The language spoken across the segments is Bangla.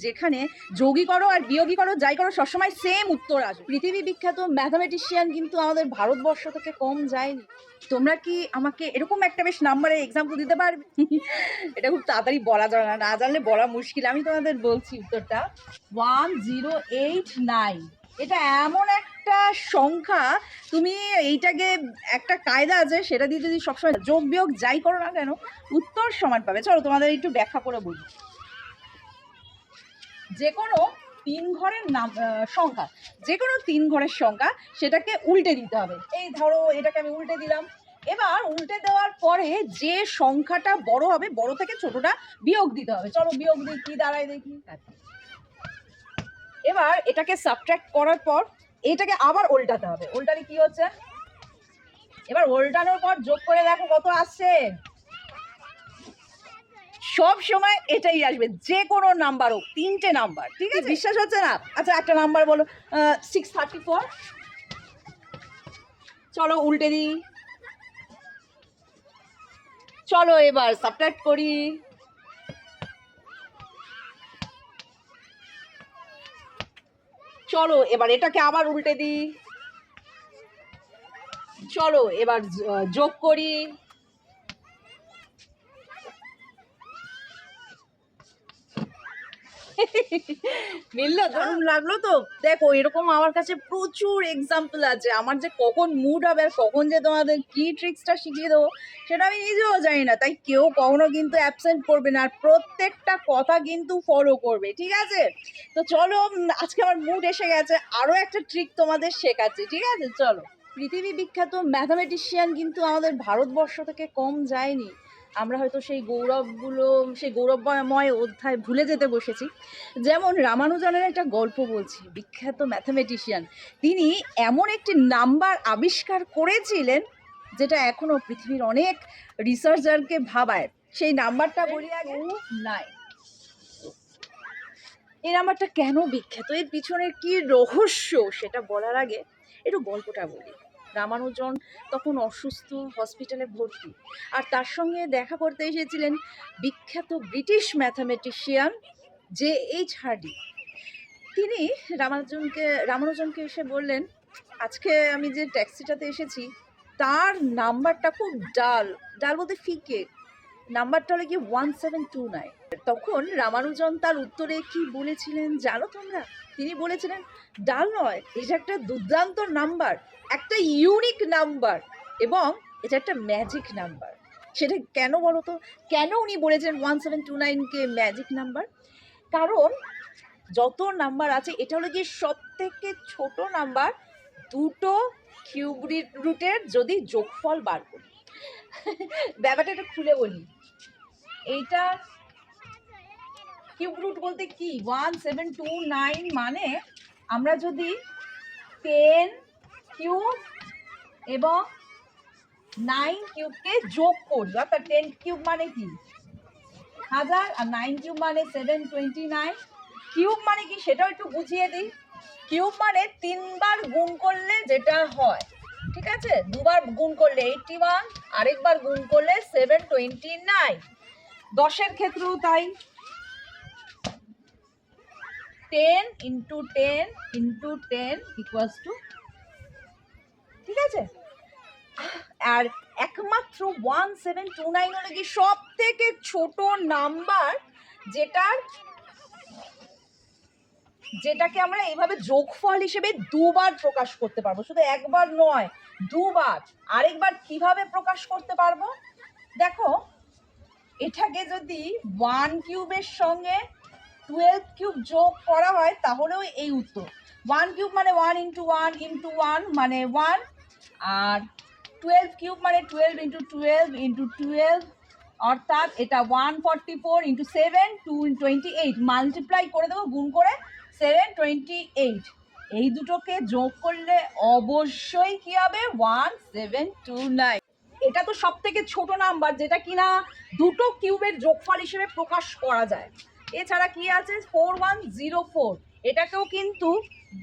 যেখানে যোগী করো আর বিয়োগী করো, যাই করো, সবসময় সেম উত্তর আসবে। পৃথিবী বিখ্যাত ম্যাথামেটিশিয়ান কিন্তু আমাদের ভারতবর্ষ থেকে কম যায়নি। তোমরা কি আমাকে এরকম একটা বেশ নাম্বারে এক্সাম্পল দিতে পারবে? এটা খুব তাড়াতাড়ি বলা যায় না না জানলে বলা মুশকিল। আমি তোমাদের বলছি উত্তরটা। ওয়ান জিরো এইট নাইন এটা এমন একটা সংখ্যা, তুমি এইটাকে একটা কায়দা আছে, সেটা দিয়ে যদি সবসময় যোগ বিয়োগ যাই করো না কেন, উত্তর সমান পাবে। চলো তোমাদের একটু ব্যাখ্যা করে বলি। যে কোনো তিন ঘরের নাম সংখ্যা যে কোনো তিন ঘরের সংখ্যা সেটাকে উল্টে দিতে হবে। এই ধরো এটাকে আমি উল্টে দিলাম। এবার উল্টে দেওয়ার পরে যে সংখ্যাটা বড় হবে, বড় থেকে ছোটটা বিয়োগ দিতে হবে। চলো বিয়োগ দিই, কি দাঁড়ায় দেখি। এবার এটাকে সাবট্র্যাক্ট করার পর এটাকে আবার উল্টাতে হবে। উল্টালে কি হচ্ছে? এবার উল্টানোর পর যোগ করে দেখো কত আসছে। সব সময় এটাই আসবে, যে কোনো নাম্বার হোক, তিনটে নাম্বার ঠিক আছে? বিশ্বাস হচ্ছে না? আচ্ছা একটা নাম্বার বলো সিক্স থার্টি ফোর চলো, উল্টে দিই। চলো, এবার সাবট্রাক্ট করি। চলো, এবার এটাকে আবার উল্টে দিই। চলো, এবার যোগ করি। মিললো দারুণ লাগল তো। দেখো এরকম আমার কাছে প্রচুর এক্সাম্পল আছে। আমার যে কখন মুড হবে আর কখন যে তোমাদের কি ট্রিক্সটা শিখিয়ে দেবো সেটা আমি নিজেও জানি না। তাই কেউ কখনো কিন্তু অ্যাবসেন্ট করবে না। আর প্রত্যেকটা কথা কিন্তু ফলো করবে ঠিক আছে? তো চলো আজকে আমার মুড এসে গেছে। আরও একটা ট্রিক তোমাদের শেখাচ্ছি ঠিক আছে? চলো। পৃথিবী বিখ্যাত ম্যাথামেটিশিয়ান কিন্তু আমাদের ভারতবর্ষ থেকে কম যায়নি। আমরা হয়তো সেই গৌরবগুলো সেই গৌরবময় অধ্যায় ভুলে যেতে বসেছি। যেমন রামানুজনের একটা গল্প বলছি বিখ্যাত ম্যাথামেটিশিয়ান। তিনি এমন একটি নাম্বার আবিষ্কার করেছিলেন যেটা এখনও পৃথিবীর অনেক রিসার্চারকে ভাবায়। সেই নাম্বারটা বলি আগে। নাই এই নাম্বারটা কেন বিখ্যাত? এর পিছনে কি রহস্য? সেটা বলার আগে একটু গল্পটা বলি। রামানুজন তখন অসুস্থ, হসপিটালে ভর্তি। আর তার সঙ্গে দেখা করতে এসেছিলেন বিখ্যাত British mathematician J H Hardy. তিনি রামানুজনকে রামানুজনকে এসে বললেন, আজকে আমি যে ট্যাক্সিটাতে এসেছি, তার নাম্বারটা খুব ডাল। ডাল বলতে ফিকে। নাম্বারটা হলো কি ওয়ান সেভেন টু নাইন। তখন রামানুজন তার উত্তরে কি বলেছিলেন জানো তোমরা? তিনি বলেছিলেন, ডাল নয়, এটা একটা দুর্দান্ত নাম্বার। একটা ইউনিক নাম্বার এবং এটা একটা ম্যাজিক নাম্বার সেটা কেন বলো তো কেন উনি বলেছেন ওয়ান সেভেন টু নাইনকে ম্যাজিক নাম্বার কারণ যত নাম্বার আছে, এটা হলো গিয়ে সব থেকে ছোট নাম্বার দুটো কিউব রুটের যদি যোগফল বার করি। ব্যাপারটা একটু খুলে বলি। এইটা কিউব রুট বলতে কি? ওয়ান সেভেন টু নাইন মানে আমরা যদি টেন কিউব এবং নাইন কিউবকে যোগ করি অর্থাৎ টেন কিউব মানে কি? হাজার আর নাইন কিউব মানে সেভেন টোয়েন্টি নাইন কিউব মানে কি সেটাও একটু বুঝিয়ে দিই। কিউব মানে তিনবার গুণ করলে যেটা হয়, ঠিক আছে? দুবার গুণ করলে এইটটি ওয়ান আরেকবার গুণ করলে সেভেন টোয়েন্টি নাইন দশের ক্ষেত্রেও তাই। Ten into ten into ten equals to ঠিক আছে? আর একমাত্র ওয়ান সেভেন টু নাইন হলো কি সব থেকে ছোট নাম্বার যেটার যেটাকে আমরা এইভাবে যোগফল হিসেবে দুবার প্রকাশ করতে পারব। শুধু একবার নয়, দুবার। আরেকবার কীভাবে প্রকাশ করতে পারব? দেখো, এটাকে যদি ওয়ান কিউবের সঙ্গে টুয়েলভ কিউব যোগ করা হয়, তাহলেও এই উত্তর। ওয়ান কিউব মানে one into one into one মানে ওয়ান আর টুয়েলভ কিউব মানে twelve into twelve into twelve অর্থাৎ এটা one forty four into seven two twenty eight multiply করে দেবো, গুণ করে সেভেন টোয়েন্টি এইট এই দুটোকে যোগ করলে অবশ্যই কি হবে? ওয়ান সেভেন টু নাইন এটা তো সব থেকে ছোটো নাম্বার যেটা কিনা দুটো কিউবের যোগফল হিসেবে প্রকাশ করা যায়। এছাড়া কি আছে? ফোর ওয়ান জিরো ফোর এটাকেও কিন্তু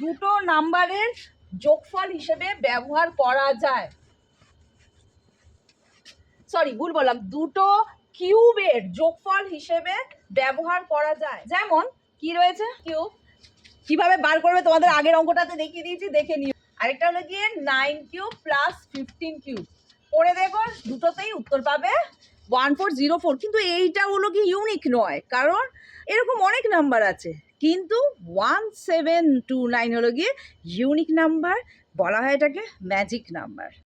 দুটো নাম্বারের যোগফল হিসেবে ব্যবহার করা যায়। সরি ভুল বললাম। দুটো কিউবের যোগফল হিসেবে ব্যবহার করা যায়। যেমন, কি রয়েছে? কিউ কীভাবে বার করবে তোমাদের আগের অঙ্কটাতে দেখিয়ে দিয়েছি, দেখে নিও। আরেকটা হলো গিয়ে nine cube plus fifteen cube পড়ে দেখো, দুটোতেই উত্তর পাবে ওয়ান ফোর জিরো ফোর কিন্তু এইটা হলো কি ইউনিক নয়, কারণ এরকম অনেক নাম্বার আছে। কিন্তু ওয়ান সেভেন টু নাইন হলো গিয়ে ইউনিক নাম্বার বলা হয় এটাকে ম্যাজিক নাম্বার